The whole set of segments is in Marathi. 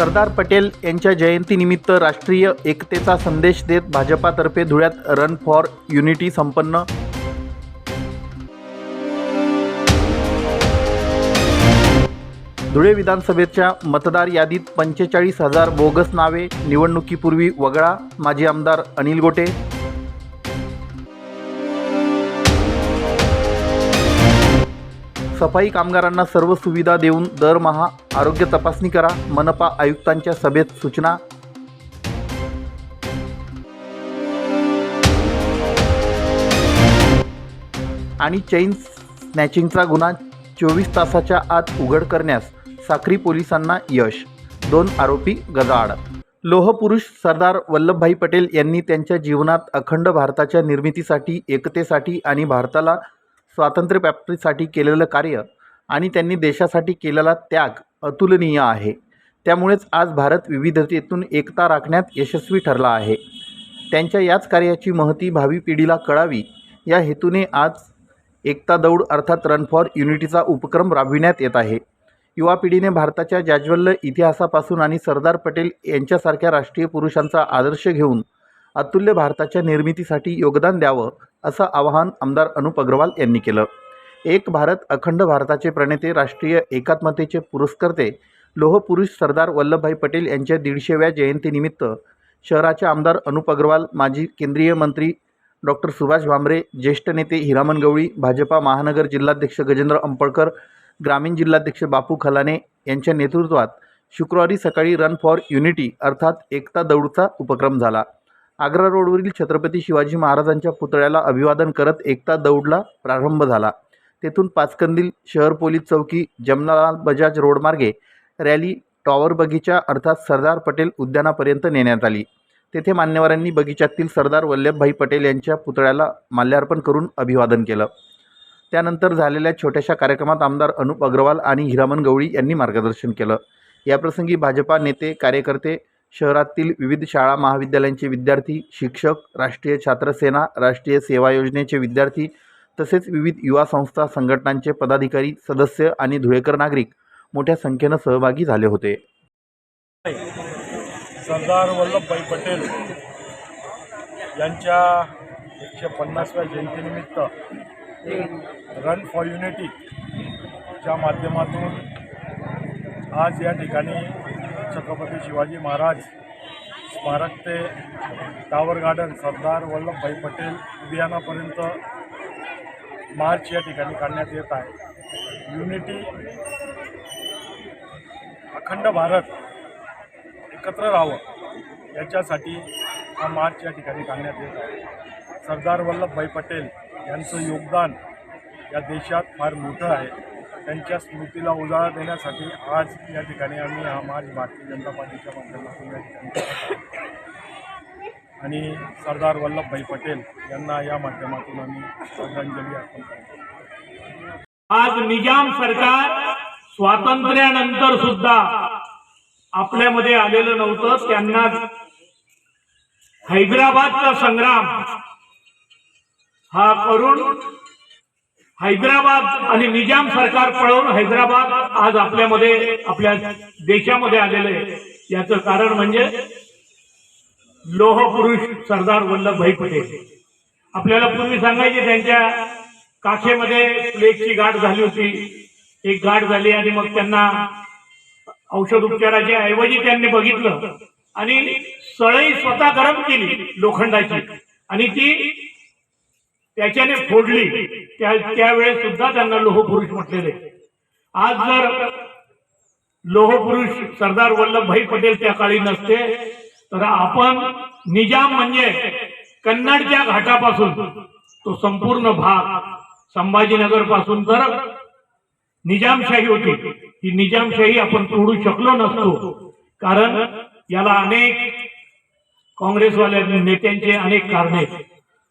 सरदार पटेल यांच्या जयंतीनिमित्त राष्ट्रीय एकतेचा संदेश देत भाजपातर्फे धुळ्यात रन फॉर युनिटी संपन्न. धुळे विधानसभेच्या मतदार यादीत पंचेचाळीस हजार बोगस नावे निवडणुकीपूर्वी वगळा माजी आमदार अनिल गोटे सफाई कामगारांना सर्व सुविधा देऊन दरमहा आरोग्य तपासणी करा मनपा आयुक्तांच्या सभेत सूचना. आणि चेन स्नॅचिंगचा गुन्हा चोवीस तासाच्या आत उघड करण्यास साक्री पोलिसांना यश. दोन आरोपी गजाआड लोहपुरुष सरदार वल्लभभाई पटेल यांनी त्यांच्या जीवनात अखंड भारताच्या निर्मितीसाठी एकतेसाठी आणि भारताला स्वातंत्र्यप्राप्तीसाठी केलेलं कार्य आणि त्यांनी देशासाठी केलेला त्याग अतुलनीय आहे. त्यामुळेच आज भारत विविधतेतून एकता राखण्यात यशस्वी ठरला आहे. त्यांच्या याच कार्याची महती भावी पिढीला कळावी या हेतूने आज एकता दौड अर्थात रन फॉर युनिटीचा उपक्रम राबविण्यात येत आहे. युवा पिढीने भारताच्या जाज्वल्य इतिहासापासून आणि सरदार पटेल यांच्यासारख्या राष्ट्रीय पुरुषांचा आदर्श घेऊन अतुल्य भारताच्या निर्मितीसाठी योगदान द्यावं असं आवाहन आमदार अनुप अग्रवाल यांनी केलं. एक भारत अखंड भारताचे प्रणेते राष्ट्रीय एकात्मतेचे पुरस्कर्ते लोहपुरुष सरदार वल्लभभाई पटेल यांच्या दीडशेव्या जयंतीनिमित्त शहराचे आमदार अनुप अग्रवाल माजी केंद्रीय मंत्री डॉक्टर सुभाष भामरे ज्येष्ठ नेते हिरामन गवळी भाजपा महानगर जिल्हाध्यक्ष गजेंद्र अंपळकर ग्रामीण जिल्हाध्यक्ष बापू खलाने यांच्या नेतृत्वात शुक्रवारी सकाळी रन फॉर युनिटी अर्थात एकता दौडचा उपक्रम झाला. आग्रा रोडवरील छत्रपती शिवाजी महाराजांच्या पुतळ्याला अभिवादन करत एकता दौडला प्रारंभ झाला. तेथून पाचकंदील शहर पोलीस चौकी जमनालाल बजाज रोडमार्गे रॅली टॉवर बगीचा अर्थात सरदार पटेल उद्यानापर्यंत नेण्यात आली. तेथे मान्यवरांनी बगीचातील सरदार वल्लभभाई पटेल यांच्या पुतळ्याला माल्यार्पण करून अभिवादन केलं. त्यानंतर झालेल्या छोट्याशा कार्यक्रमात आमदार अनुप अग्रवाल आणि हिरामन गवळी यांनी मार्गदर्शन केलं. याप्रसंगी भाजपा नेते कार्यकर्ते शहरातील विविध शाळा महाविद्यालयांचे विद्यार्थी शिक्षक राष्ट्रीय छात्र सेना राष्ट्रीय सेवा योजनेचे विद्यार्थी तसेच विविध युवा संस्था संघटनांचे पदाधिकारी सदस्य आणि धुळेकर नागरिक मोठ्या संख्येनं सहभागी झाले होते. सरदार वल्लभभाई पटेल यांच्या एकशे पन्नासव्या जयंतीनिमित्त रन फॉर युनिटीच्या माध्यमातून आज या ठिकाणी छत्रपती शिवाजी महाराज स्मारक ते टावर गार्डन सरदार वल्लभभाई पटेल उद्यानापर्यंत मार्च या ठिकाणी काढण्यात येत आहे. युनिटी अखंड भारत एकत्र राहावं याच्यासाठी हा मार्च या ठिकाणी काढण्यात येत आहे. सरदार वल्लभभाई पटेल यांचं योगदान या देशात फार मोठं आहे. त्यांच्या स्मृतीला उजाळा देण्यासाठी आज या ठिकाणी आम्ही हा मार्च भारतीय जनता पार्टीच्या माध्यमातून या ठिकाणी आणि सरदार वल्लभभाई पटेल यांना या माध्यमातून आम्ही श्रद्धांजली अर्पण करतो. आज निजाम सरकार स्वातंत्र्यानंतर सुद्धा आपल्यामध्ये आलेलं नव्हतं. त्यांना हैदराबादचा संग्राम हा करून हैदराबाद आणि निजाम सरकार पळवून हैदराबाद आज आपल्यामध्ये आपल्या देशामध्ये आलेलं आहे. याचं कारण म्हणजे लोहपुरुष सरदार वल्लभभाई पटेल. आपल्याला पूर्वी सांगायचे त्यांच्या काखेमध्ये प्लेगची गाठ झाली होती. एक गाठ झाली आणि मग त्यांना औषध उपचाराच्या ऐवजी त्यांनी बघितलं. आणि सळई स्वतः गरम केली लोखंडाची. आणि ती त्याच्याने फोडली. त्या त्यावेळेस सुद्धा त्यांना लोहपुरुष म्हटलेले. आज जर लोहपुरुष सरदार वल्लभभाई पटेल त्या काळी नसते तर आपण निजाम म्हणजे कन्नडच्या घाटापासून तो संपूर्ण भाग संभाजीनगरपासून तर निजामशाही होती. ही निजामशाही आपण तोडू शकलो नसतो. कारण याला अनेक काँग्रेसवाल्या नेत्यांचे अनेक कारणे आहेत.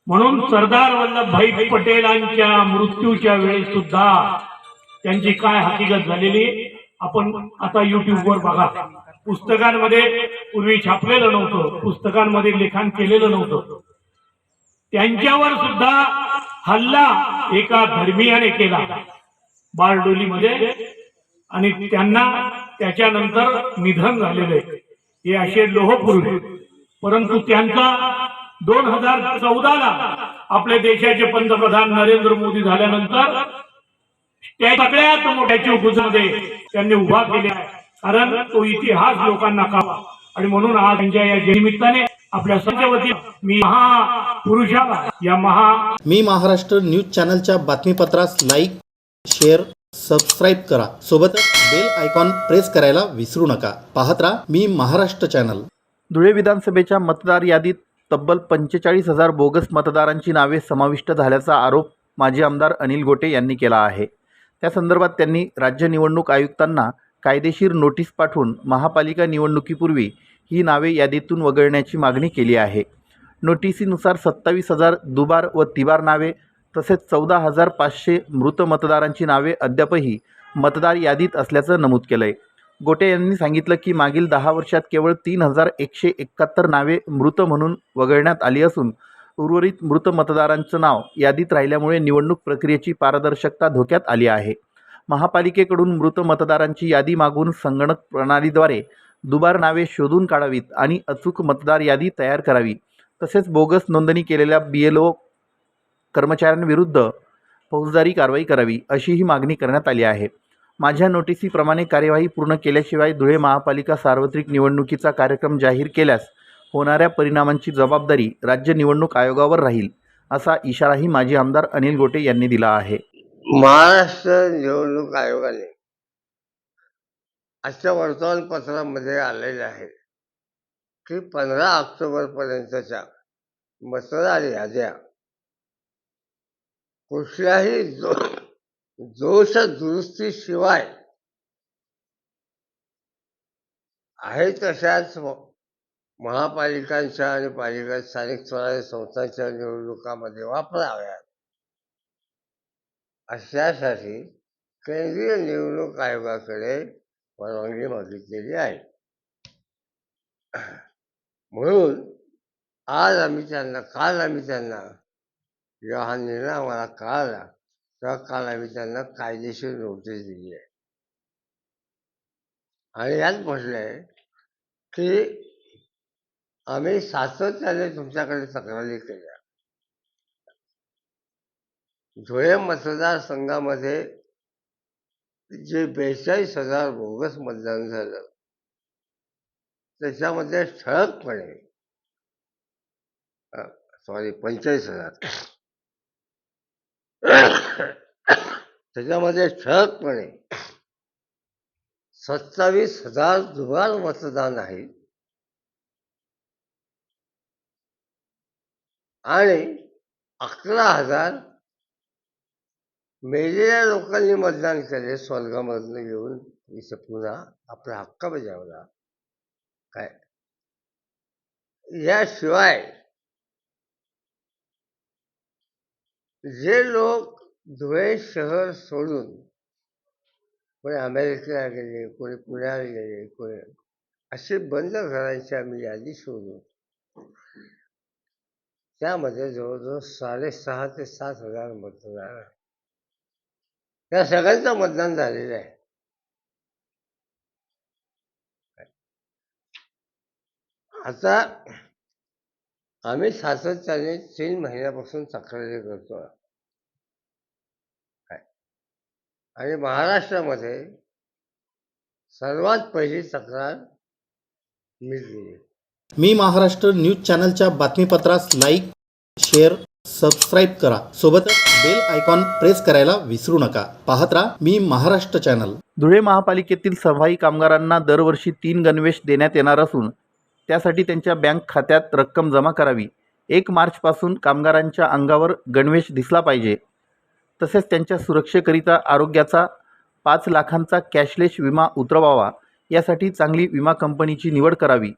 म्हणून सरदार वल्लभभाई पटेलांच्या मृत्यूच्या वेळेस सुद्धा त्यांची काय हकीकत झालेली आपण आता युट्यूबवर बघा. पुस्तकांमध्ये पूर्वी छापलेलं नव्हतं. पुस्तकांमध्ये लिखाण केलेलं नव्हतं. त्यांच्यावर सुद्धा हल्ला एका धर्मीयाने केला. बारडोलीमध्ये. आणि त्यांना त्याच्यानंतर निधन झालेलं आहे. हे असे लोहपुरुष परंतु त्यांचा दोन हजार चौदाला आपल्या देशाचे पंतप्रधान नरेंद्र मोदी झाल्यानंतर त्या सगळ्यात मोठ्या चौकशीमध्ये त्यांनी उभा केले आहे. कारण तो इतिहास लोकांना कळवा. आणि म्हणून आज त्यांच्या या जयनिमित्ताने आपल्या सर्व वतीने मी महापुरुषाला या महा मी महाराष्ट्र न्यूज चॅनलच्या बातमीपत्रास लाईक शेअर सबस्क्राईब करा. सोबतच बेल आयकॉन प्रेस करायला विसरू नका. पाहत राहा मी महाराष्ट्र चॅनल. धुळे विधानसभेच्या मतदार यादीत तब्बल पंचेचाळीस हजार बोगस मतदारांची नावे समाविष्ट झाल्याचा आरोप माजी आमदार अनिल गोटे यांनी केला आहे. त्या संदर्भात त्यांनी राज्य निवडणूक आयुक्तांना कायदेशीर नोटीस पाठवून महापालिका निवडणुकीपूर्वी ही नावे यादीतून वगळण्याची मागणी केली आहे. नोटिसीनुसार सत्तावीस हजार दुबार व तिबार नावे तसेच चौदा हजार पाचशे मृत मतदारांची नावे अद्यापही मतदार यादीत असल्याचं नमूद केलं आहे गोटे यांनी सांगितलं की मागील दहा वर्षात केवळ तीन हजार एकशे एकाहत्तर नावे मृत म्हणून वगळण्यात आली असून उर्वरित मृत मतदारांचं नाव यादीत राहिल्यामुळे निवडणूक प्रक्रियेची पारदर्शकता धोक्यात आली आहे. महापालिकेकडून मृत मतदारांची यादी मागून संगणक प्रणालीद्वारे दुबार नावे शोधून काढावीत आणि अचूक मतदार यादी तयार करावी तसेच बोगस नोंदणी केलेल्या बी एल ओ कर्मचाऱ्यांविरुद्ध फौजदारी कारवाई करावी अशीही मागणी करण्यात आली आहे. माझ्या नोटिसीप्रमाणे कार्यवाही पूर्ण केल्याशिवाय धुळे महापालिका सार्वत्रिक निवडणुकीचा कार्यक्रम जाहीर केल्यास होणाऱ्या परिणामांची जबाबदारी राज्य निवडणूक आयोगावर राहील असा इशाराही माजी आमदार अनिल गोटे यांनी दिला आहे. महाराष्ट्र निवडणूक आयोगाने आजच्या वर्तमानपत्रामध्ये आलेले आहे की पंधरा ऑक्टोबर पर्यंतच्या मतदार याद्या कुठल्याही दो दोष दुरुस्तीशिवाय आहे तशाच महापालिकांच्या आणि पालिका स्थानिक स्वराज्य संस्थांच्या निवडणुकामध्ये वापराव्यात. अशासाठी केंद्रीय निवडणूक आयोगाकडे परवानगी मागितलेली आहे. म्हणून आज आम्ही त्यांना काल आम्ही त्यांना जेव्हा हा निर्णय आम्हाला कळाला काल आम्ही त्यांना कायदेशीर नोटीस दिली आहे. आणि यात म्हटलंय की आम्ही सातत्याने तुमच्याकडे तक्रारी केल्या. धुळे मतदारसंघामध्ये जे बेचाळीस हजार बोगस मतदान झालं त्याच्यामध्ये ठळकपणे सॉरी पंचेचाळीस हजार. त्याच्यामध्ये ठळकपणे सत्तावीस हजार जुगार मतदान आहे. आणि अकरा हजार मेलेल्या लोकांनी मतदान केले स्वर्गामधनं येऊन इथं पुन्हा आपला हक्क बजावला. काय? याशिवाय जे लोक धुळे शहर सोडून कोणी अमेरिकेला गेले कोणी पुण्याला गेले कोणी असे बंद घरांची आम्ही यादी शोधू त्यामध्ये जवळजवळ साडेसहा ते सात हजार मतदार त्या सगळ्यांचं मतदान झालेलं आहे. आता आम्ही सातत्याने तीन महिन्यापासून तक्रारी करतो काय आणि महाराष्ट्रामध्ये सर्वात पहिली तक्रार मी दिली मी महाराष्ट्र न्यूज चॅनलच्या बातमीपत्रास लाईक शेअर सबस्क्राईब करा. सोबतच बेल आयकॉन प्रेस करायला विसरू नका. पाहत राहा मी महाराष्ट्र चॅनल. धुळे महापालिकेतील सफाई कामगारांना दरवर्षी तीन गणवेश देण्यात येणार असून त्यासाठी त्यांच्या बँक खात्यात रक्कम जमा करावी. एक मार्चपासून कामगारांच्या अंगावर गणवेश दिसला पाहिजे. तसेच त्यांच्या सुरक्षेकरिता आरोग्याचा पाच लाखांचा कॅशलेस विमा उतरवावा यासाठी चांगली विमा कंपनीची निवड करावी.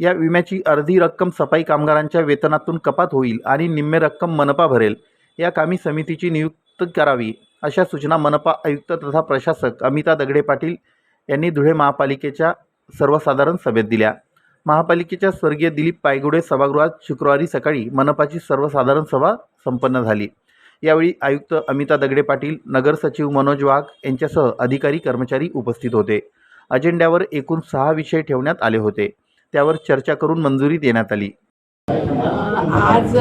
या विम्याची अर्धी रक्कम सफाई कामगारांच्या वेतनातून कपात होईल आणि निम्मे रक्कम मनपा भरेल. या कामी समितीची नियुक्त करावी अशा सूचना मनपा आयुक्त तथा प्रशासक अमिता दगडे पाटील यांनी धुळे महापालिकेच्या सर्वसाधारण सभेत दिल्या. महापालिकेच्या स्वर्गीय दिलीप पायगुडे सभागृहात शुक्रवारी सकाळी मनपाची सर्वसाधारण सभा संपन्न झाली. यावेळी आयुक्त अमिता दगडे पाटील नगर सचिव मनोज वाघ यांच्यासह अधिकारी कर्मचारी उपस्थित होते. अजेंड्यावर एकूण सहा विषय ठेवण्यात आले होते. त्यावर चर्चा करून मंजुरी देण्यात आली. आज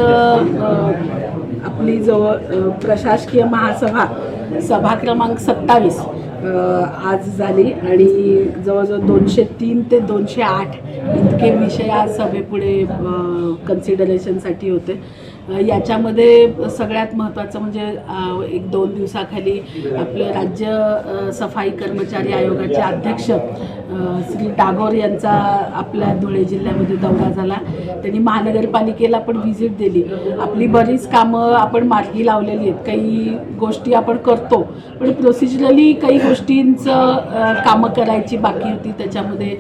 आपली जवळ प्रशासकीय महासभा सभा क्रमांक सत्तावीस आज झाली आणि जवळजवळ दोनशे तीन ते दोनशे आठ इतके विषय आज सभेपुढे कन्सिडरेशनसाठी होते. याच्यामध्ये सगळ्यात महत्त्वाचं म्हणजे एक दोन दिवसाखाली आपलं राज्य सफाई कर्मचारी आयोगाचे अध्यक्ष श्री डागोर यांचा आपल्या धुळे जिल्ह्यामध्ये दौरा झाला. त्यांनी महानगरपालिकेला पण व्हिजिट दिली. आपली बरीच कामं आपण मार्गी लावलेली आहेत. काही गोष्टी आपण करतो पण प्रोसिजरली काही गोष्टींचं कामं करायची बाकी होती. त्याच्यामध्ये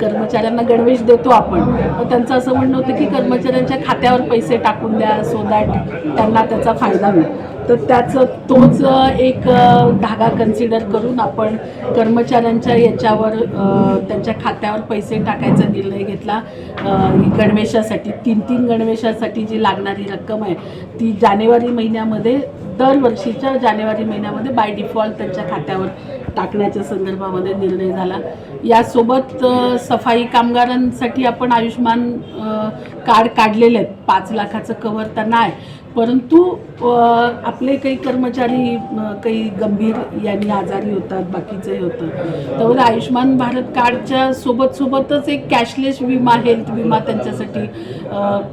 कर्मचाऱ्यांना गणवेश देतो आपण. त्यांचं असं म्हणणं होतं की कर्मचाऱ्यांच्या खात्यावर पैसे टाकून द्या. सो दॅट त्यांना त्याचा फायदा होईल. तर त्याचं तोच एक धागा कन्सिडर करून आपण कर्मचाऱ्यांच्या याच्यावर त्यांच्या खात्यावर पैसे टाकायचा निर्णय घेतला. गणवेशासाठी तीन तीन गणवेशासाठी जी लागणारी रक्कम आहे ती जानेवारी महिन्यामध्ये दरवर्षीच्या जानेवारी महिन्यामध्ये बाय डिफॉल्ट त्यांच्या खात्यावर टाकण्याच्या संदर्भामध्ये निर्णय झाला. यासोबत सफाई कामगारांसाठी आपण आयुष्यमान कार्ड काढलेले आहेत पाच लाखाचं कवर त्यांना आहे परंतु आपले काही कर्मचारी काही गंभीर यांनी आजारी होतात बाकीचंही होतं. त्यामुळे आयुष्यमान भारत कार्डच्या सोबत सोबतच एक कॅशलेस विमा हेल्थ विमा त्यांच्यासाठी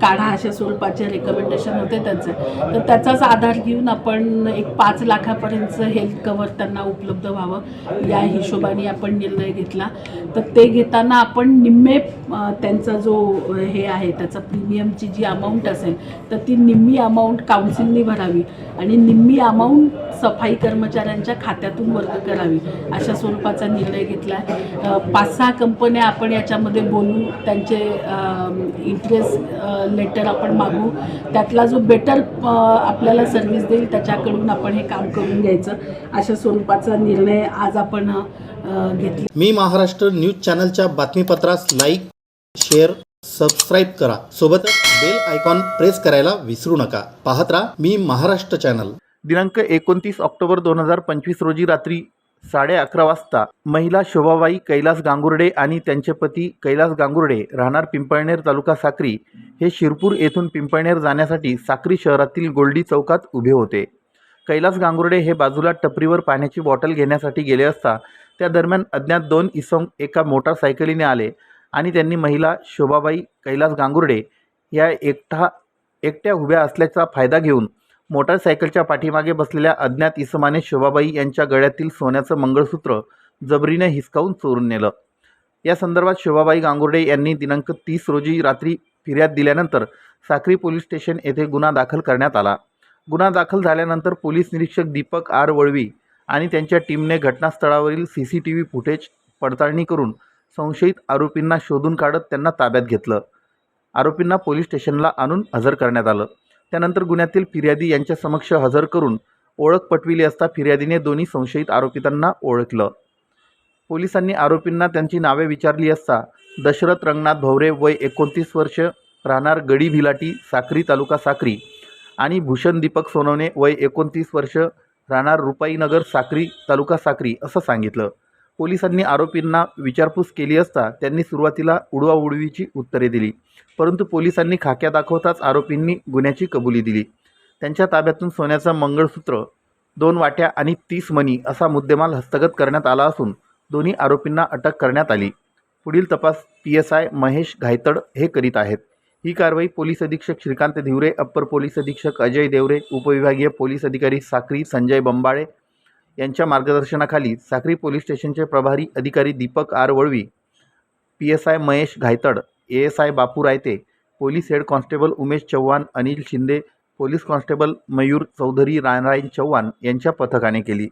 काढा अशा स्वरूपाचे रेकमेंडेशन होते त्यांचे. तर त्याचाच आधार घेऊन आपण एक पाच लाखापर्यंतचं हेल्थ कवर त्यांना उपलब्ध व्हावं या हिशोबाने आपण निर्णय घेतला. तर ते घेताना आपण निम्मे त्यांचा जो हे आहे त्याचा प्रीमियमची जी अमाऊंट असेल तर ती निम्मी अमाऊंट काउन्सिलनी भरावी आणि निम्मी अमाऊंट सफाई कर्मचाऱ्यांच्या खात्यातून वर्ग करावी अशा स्वरूपाचा निर्णय घेतला आहे. पाच सहा कंपन्या आपण याच्यामध्ये बोलू त्यांचे इंटरेस्ट लेटर आपण मागू. त्यातला जो बेटर आपल्याला सर्व्हिस देईल त्याच्याकडून आपण हे काम करून घ्यायचं अशा स्वरूपाचा निर्णय आज आपण घेतला. मी महाराष्ट्र न्यूज चॅनलच्या बातमीपत्रास लाईक शेअर सबस्क्राईब करा. सोबतच बेल आयकॉन प्रेस करायला विसरू नका. पाहत राहा मी महाराष्ट्र चॅनल दिनांक एकोणतीस ऑक्टोबर दोन हजार पंचवीस रोजी रात्री साडे अकरा वाजता महिला शोभाबाई कैलास गांगुर्डे आणि त्यांचे पती कैलास गांगुर्डे राहणार पिंपळनेर तालुका साक्री हे शिरपूर येथून पिंपळनेर जाण्यासाठी साक्री शहरातील गोल्डी चौकात उभे होते. कैलास गांगुर्डे हे बाजूला टपरीवर पाण्याची बॉटल घेण्यासाठी गेले असता त्या दरम्यान अज्ञात दोन इसम एका मोटारसायकलीने आले. आणि त्यांनी महिला शोभाबाई कैलास गांगुर्डे या एकटा एकट्या उभ्या असल्याचा फायदा घेऊन मोटारसायकलच्या पाठीमागे बसलेल्या अज्ञात इसमाने शोभाबाई यांच्या गळ्यातील सोन्याचं मंगळसूत्र जबरीने हिसकावून चोरून नेलं. या संदर्भात शोभाबाई गांगुर्डे यांनी दिनांक तीस रोजी रात्री फिर्याद दिल्यानंतर साक्री पोलीस स्टेशन येथे गुन्हा दाखल करण्यात आला. गुन्हा दाखल झाल्यानंतर पोलीस निरीक्षक दीपक आर वळवी आणि त्यांच्या टीमने घटनास्थळावरील C C T V footage पडताळणी करून संशयित आरोपींना शोधून काढत त्यांना ताब्यात घेतलं. आरोपींना पोलीस स्टेशनला आणून हजर करण्यात आलं. त्यानंतर गुन्ह्यातील फिर्यादी यांच्या समक्ष हजर करून ओळख पटविली असता फिर्यादीने दोन्ही संशयित आरोपितांना ओळखलं. पोलिसांनी आरोपींना त्यांची नावे विचारली असता दशरथ रंगनाथ भवरे वय एकोणतीस वर्ष राहणार गडी भिलाटी साक्री तालुका साक्री आणि भूषण दीपक सोनवणे वय एकोणतीस वर्ष राहणार रुपाईनगर साक्री तालुका साक्री असं सांगितलं. पोलिसांनी आरोपींना विचारपूस केली असता त्यांनी सुरुवातीला उडवाउडवीची उत्तरे दिली. परंतु पोलिसांनी खाक्या दाखवताच आरोपींनी गुन्ह्याची कबुली दिली. त्यांच्या ताब्यातून सोन्याचं मंगळसूत्र दोन वाट्या आणि तीस मणी असा मुद्देमाल हस्तगत करण्यात आला असून दोन्ही आरोपींना अटक करण्यात आली. पुढील तपास P S I Mahesh Ghaytad हे करीत आहेत. ही कारवाई पोलीस अधीक्षक श्रीकांत धिवरे अप्पर पोलीस अधीक्षक अजय देवरे उपविभागीय पोलीस अधिकारी साक्री संजय बंबाळे यांच्या मार्गदर्शनाखाली साक्री पोलीस स्टेशनचे प्रभारी अधिकारी Deepak R Valvi P S I Mahesh Ghaytad A S I Bapu Raite police head constable Umesh Chavan Anil Shinde police constable Mayur Chaudhari Narayan Chavan यांच्या पथकाने केली.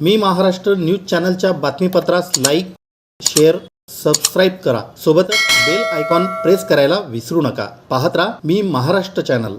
मी महाराष्ट्र न्यूज चॅनलच्या बातमीपत्रास लाईक शेअर सबस्क्राईब करा. सोबतच बेल आयकॉन प्रेस करायला विसरू नका. पाहत राहा मी महाराष्ट्र चॅनल.